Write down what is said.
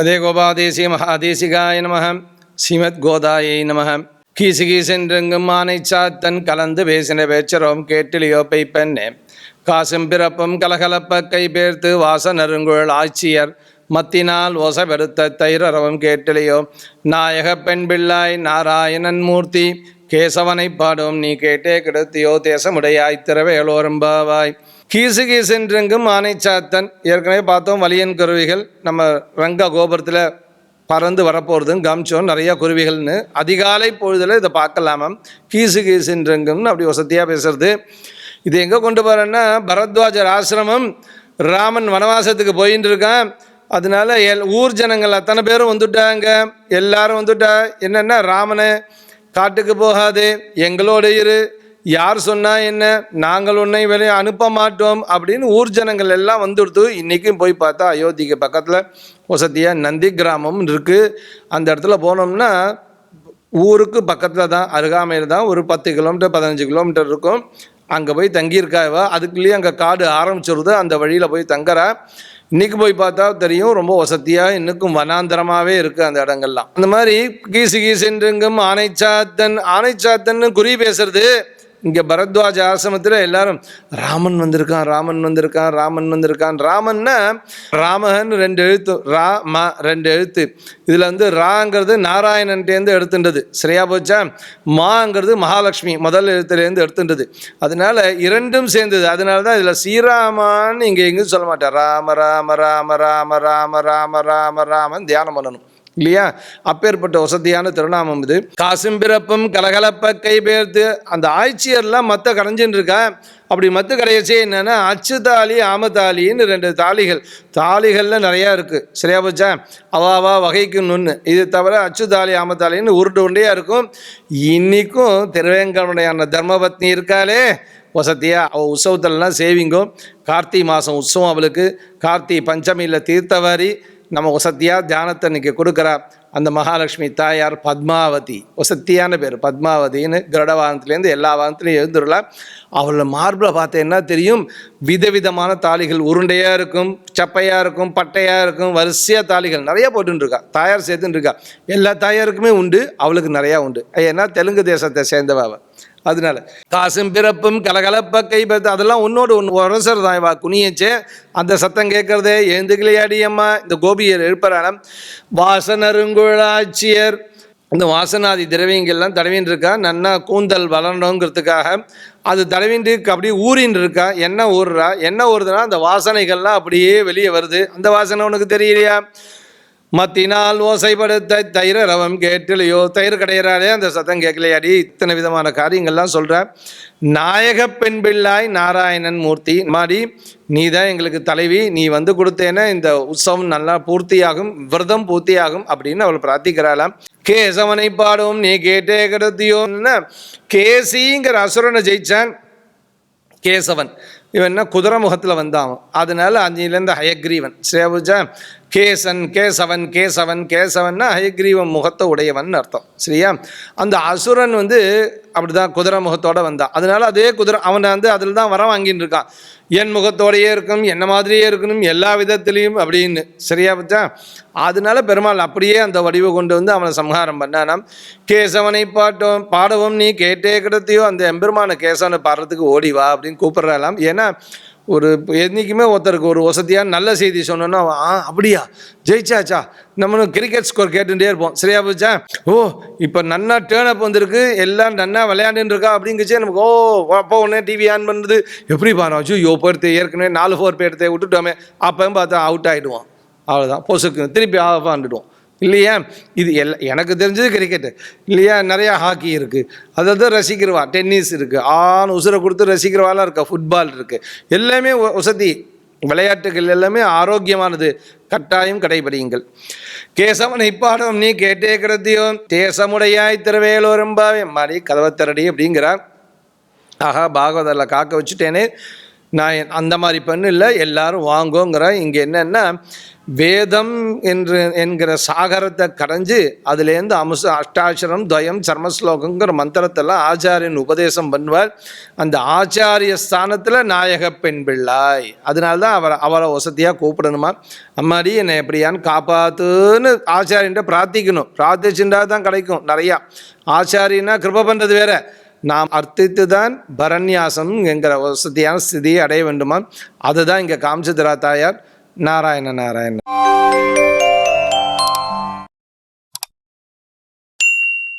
உதய கோபாதேசி மகாதேசிகாய நம ஸ்ரீமத் கோதாயை நம கீசு கீசென்றெங்கும் ஆனை கலந்து பேசின பேச்சரோம் கேட்டிலியோ பெய்ப்பெண்ணே. காசும் பிறப்பும் கலகலப்ப கை பேர்த்து வாசனருங்குழல் ஆட்சியர். மத்தினால் ஓசபெருத்த தைரரவம் கேட்டிலையோ நாயக பெண் பிள்ளாய் நாராயணன் மூர்த்தி கேசவனை பாடும் நீ கேட்டே கிடத்தியோ தேசமுடையாய் திறவேலோரும்பாவாய் கீசு கீசென்றெங்கும் ஏற்கனவே பார்த்தோம் வலியன் குருவிகள் நம்ம ரங்க கோபுரத்தில் பறந்து வரப்போகிறதுன்னு கமிச்சோம் நிறையா குருவிகள்னு. அதிகாலை பொழுதில் இதை பார்க்கலாமாம் கீசு கீசுன்றங்கும்னு அப்படி வசதியாக பேசுறது. இது எங்கே கொண்டு போகிறேன்னா பரத்வாஜர் ஆசிரமம் ராமன் வனவாசத்துக்கு போயின்னு இருக்கான். அதனால எல் ஊர் ஜனங்கள் அத்தனை பேரும் வந்துட்டாங்க. எல்லாரும் வந்துட்டா என்னென்னா ராமனை காட்டுக்கு போகாது எங்களோட இரு. யார் சொன்னால் என்ன? நாங்கள் உன்னை வெளியே அனுப்ப மாட்டோம் அப்படின்னு ஊர் ஜனங்கள் எல்லாம் வந்துடுத்து இன்றைக்கும் போய் பார்த்தா அயோத்திக்கு பக்கத்தில் வசதியாக நந்தி கிராமம் இருக்குது அந்த இடத்துல போனோம்னா ஊருக்கு பக்கத்தில் தான் அருகாமையில் தான் ஒரு பத்து கிலோமீட்டர் பதினஞ்சு கிலோமீட்டர் இருக்கும். அங்கே போய் தங்கியிருக்காவ அதுக்குள்ளேயே அங்கே காடு ஆரம்பிச்சிருது. அந்த வழியில் போய் தங்குறா. இன்றைக்கி போய் பார்த்தா தெரியும் ரொம்ப வசதியாக இன்னுக்கும் வனாந்தரமாகவே இருக்குது அந்த இடங்கள்லாம். அந்த மாதிரி கீசு கீசென்றுங்கும் ஆனைச்சாத்தன். ஆனைச்சாத்தன்னு குறி பேசுறது. இங்கே பரத்வாஜ ஆசிரமத்தில் எல்லாரும் ராமன் வந்திருக்கான் ராமன் வந்திருக்கான் ராமன் வந்திருக்கான். ராமன்னா ராமகன் ரெண்டு எழுத்து ரா ம ரெண்டு எழுத்து. இதில் வந்து ராங்கிறது நாராயணன்ட்டேருந்து எடுத்துன்றது. சரியா போச்சா? மாங்கிறது மகாலட்சுமி முதல் எழுத்துலேருந்து எடுத்துன்றது. அதனால இரண்டும் சேர்ந்தது. அதனால தான் இதில் ஸ்ரீராமான்னு இங்கே எங்கேயும் சொல்ல மாட்டேன் ராம ராம ராம ராம ராம ராம ராம ராமன் தியானம் பண்ணணும். இல்லையா? அப்பேற்பட்ட வசதியான திருநாமம் இது. காசும் பிறப்பும் கலகலப்ப கைபேர்த்து அந்த ஆட்சியர்லாம் மத்த கரைஞ்சின்னு இருக்கா? அப்படி மத்து கரையச்சே என்னென்னா அச்சு தாலி ஆமத்தாலின்னு ரெண்டு தாலிகள். தாலிகளில் நிறையா இருக்குது சரியா போச்சா? அவாவா வகைக்கு நுண்ணு இது தவிர அச்சு தாலி ஆமத்தாலின்னு உருட்டு உண்டையாக இருக்கும். இன்றைக்கும் திருவேங்கடமுடையான தர்மபத்னி இருக்காளே. வசதியாக அவள் உற்சவத்திலலாம் சேவிங்கும். கார்த்திகை மாதம் உற்சவம் அவளுக்கு. கார்த்திகை பஞ்சமியில் தீர்த்தவாரி. நம்ம வசத்தியாக தியானத்தை இன்றைக்கி கொடுக்குறா அந்த மகாலட்சுமி தாயார் பத்மாவதி வசத்தியான பேர் பத்மாவதின்னு கருட வாகனத்துலேருந்து எல்லா வாகனத்துலையும் எழுந்துடலாம் அவளோட மார்பில் பார்த்தேன்னா தெரியும்? விதவிதமான தாலிகள் உருண்டையாக இருக்கும் சப்பையாக இருக்கும் பட்டையாக இருக்கும் வரிசையாக தாலிகள் நிறைய போட்டுன்னு தாயார் சேர்த்துன்னு இருக்கா எல்லா தாயாருக்குமே உண்டு அவளுக்கு நிறையா உண்டு. ஏன்னா தெலுங்கு தேசத்தை சேர்ந்தவ அதனால. காசும் பிறப்பும் கலகலப்ப கைப்பத்து அதெல்லாம் உன்னோடு ஒன்று உரசர் தான். வா குனியச்சே. அந்த சத்தம் கேட்கறதே எழுந்துக்கலையாடி அம்மா. இந்த கோபியர் எழுப்புறானம் வாசனருங்குழாட்சியர் இந்த வாசனாதி திரவியங்கள்லாம் தடவின்னு இருக்கா நன்னா கூந்தல் வளரணுங்கிறதுக்காக. அது தடவிண்டு அப்படியே ஊறின்னு இருக்கா என்ன ஊறுறா என்ன ஊறுதுன்னா அந்த வாசனைகள்லாம் அப்படியே வெளியே வருது. அந்த வாசனை உனக்கு தெரியலையா? மத்தினால் ஓசைப்படுத்த தயிர ரவம் கேட்டலையோ? தயிர் கிடையிறாரே அந்த சத்தம் கேட்கலையாடி இத்தனை விதமான காரியங்கள்லாம் சொல்கிறேன் நாயக பெண் பிள்ளாய் நாராயணன் மூர்த்தி. மாதிரி நீ தான் எங்களுக்கு தலைவி. நீ வந்து கொடுத்தேன்னா இந்த உற்சவம் நல்லா பூர்த்தியாகும் விரதம் பூர்த்தியாகும் அப்படின்னு அவள் பிரார்த்திக்கிறாளாம். கேசவனை பாடும் நீ கேட்டே கிடத்தியோன்னு. கேசிங்கிற அசுரனை ஜெயிச்சான் கேசவன். இவன் என்ன குதிரை முகத்தில் வந்தான் அதனால அஞ்சிலேருந்து ஹயக்ரீவன். ஸ்ரேபுஜா கேசன் கேசவன் கேசவன் கேசவன்னா ஹயக்ரீவம் முகத்தை உடையவன் அர்த்தம். சரியா? அந்த அசுரன் வந்து அப்படிதான் குதிரை முகத்தோட வந்தான் அதனால அதே குதிரை அவனை வந்து அதில் தான் வர வாங்கின்னு இருக்கான். என் முகத்தோடையே இருக்கும் என்ன மாதிரியே இருக்கணும் எல்லா விதத்துலேயும் அப்படின்னு. சரியா பச்சா அதனால பெருமாள் அப்படியே அந்த வடிவை கொண்டு வந்து அவனை சம்ஹாரம் பண்ணானாம். கேசவனை பாட்டோம் பாடவும் நீ கேட்டே கிடத்தியோ அந்த எம்பெருமான கேசவனை பாடுறதுக்கு ஓடி வா அப்படின்னு கூப்பிடுறாலாம் ஏன்னா ஒரு என்றைக்குமே ஒருத்தருக்கு ஒரு வசதியான நல்ல செய்தி சொன்னோன்னா ஆ அப்படியா? ஜெயிச்சாச்சா? நம்மளும் கிரிக்கெட் ஸ்கோர் கேட்டுகிட்டே இருப்போம். சரியா போச்சா? ஓ இப்போ நன்னா டேர்ன் அப் வந்திருக்கு. எல்லாம் நன்னா விளையாண்டுன்னு இருக்கா? அப்படிங்குச்சே நமக்கு ஓ அப்போ உடனே டிவி ஆன் பண்ணுறது எப்படி பாரு ஐயோ போயிடுத்து ஏற்கனவே நாலு ஃபோர் போயிடுத்து விட்டுட்டோமே. அப்போ பார்த்தா அவுட் ஆகிடுவோம் அவ்வளோதான் பொசுக்கு திருப்பி ஆஃப் ஆண்டுடுவோம் இல்லையா? இது எல்லாம் எனக்கு தெரிஞ்சது கிரிக்கெட்டு இல்லையா? நிறையா ஹாக்கி இருக்குது அதை தான் ரசிக்கிறவா? டென்னிஸ் இருக்குது ஆண் உசுரை கொடுத்து ரசிக்கிறவாலாம் இருக்கா? ஃபுட்பால் இருக்குது எல்லாமே வசதி. விளையாட்டுகள் எல்லாமே ஆரோக்கியமானது. கட்டாயம் கடைபிடியுங்கள். கேசவனை பாடம் நீ கேட்டே கிடத்தியோ? தேசமுடையாய் திருவேலோரம்பாவே மாறி கதவை திரடி அப்படிங்கிறார் ஆஹா பாகவதில் காக்க வச்சுட்டேனே. நான் அந்த மாதிரி பெண் இல்லை எல்லாரும் வாங்குங்கிற இங்கே என்னென்னா வேதம் என்று என்கிற சாகரத்தை கடைஞ்சி அதுலேருந்து அமுச அஷ்டாட்சரம் துவயம் சர்மஸ்லோகங்கிற மந்திரத்தெல்லாம் ஆச்சாரியன் உபதேசம் பண்ணுவார். அந்த ஆச்சாரிய ஸ்தானத்தில் நாயக பெண் பிள்ளாய். அதனால தான் அவரை அவரை வசதியாக கூப்பிடணுமா? அம்மாடி என்னை எப்படியான்னு காப்பாத்துன்னு ஆச்சாரியன்ட்ட பிரார்த்திக்கணும். பிரார்த்திச்சுட்டா தான் கிடைக்கும் நிறையா. ஆச்சாரியனா கிருப பண்ணுறது வேற. நாம் அர்த்தித்து தான் பரநியாசம் என்கிற வசதியான ஸ்திதியை அடைய வேண்டுமா அதுதான் இங்கே காமிச்சதுரா தாயார் நாராயண நாராயணன்.